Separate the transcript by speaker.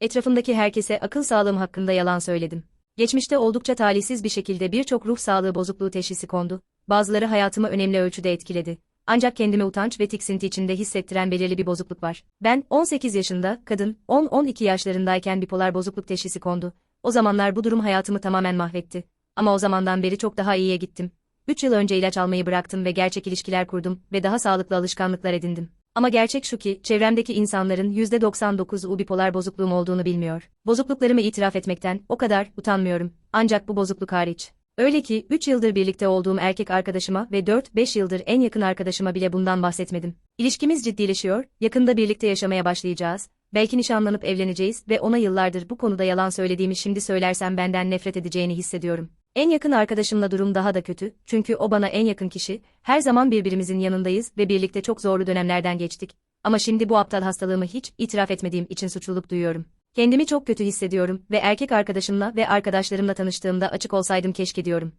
Speaker 1: Etrafımdaki herkese akıl sağlığım hakkında yalan söyledim. Geçmişte oldukça talihsiz bir şekilde birçok ruh sağlığı bozukluğu teşhisi kondu. Bazıları hayatımı önemli ölçüde etkiledi. Ancak kendimi utanç ve tiksinti içinde hissettiren belirli bir bozukluk var. Ben 18 yaşında, kadın, 10-12 yaşlarındayken bipolar bozukluk teşhisi kondu. O zamanlar bu durum hayatımı tamamen mahvetti. Ama o zamandan beri çok daha iyiye gittim. 3 yıl önce ilaç almayı bıraktım ve gerçek ilişkiler kurdum ve daha sağlıklı alışkanlıklar edindim. Ama gerçek şu ki, çevremdeki insanların %99'u bipolar bozukluğum olduğunu bilmiyor. Bozukluklarımı itiraf etmekten o kadar utanmıyorum. Ancak bu bozukluk hariç. Öyle ki 3 yıldır birlikte olduğum erkek arkadaşıma ve 4-5 yıldır en yakın arkadaşıma bile bundan bahsetmedim. İlişkimiz ciddileşiyor, yakında birlikte yaşamaya başlayacağız, belki nişanlanıp evleneceğiz ve ona yıllardır bu konuda yalan söylediğimi şimdi söylersem benden nefret edeceğini hissediyorum. En yakın arkadaşımla durum daha da kötü, çünkü o bana en yakın kişi, her zaman birbirimizin yanındayız ve birlikte çok zorlu dönemlerden geçtik. Ama şimdi bu aptal hastalığımı hiç itiraf etmediğim için suçluluk duyuyorum. Kendimi çok kötü hissediyorum ve erkek arkadaşımla ve arkadaşlarımla tanıştığımda açık olsaydım keşke diyorum.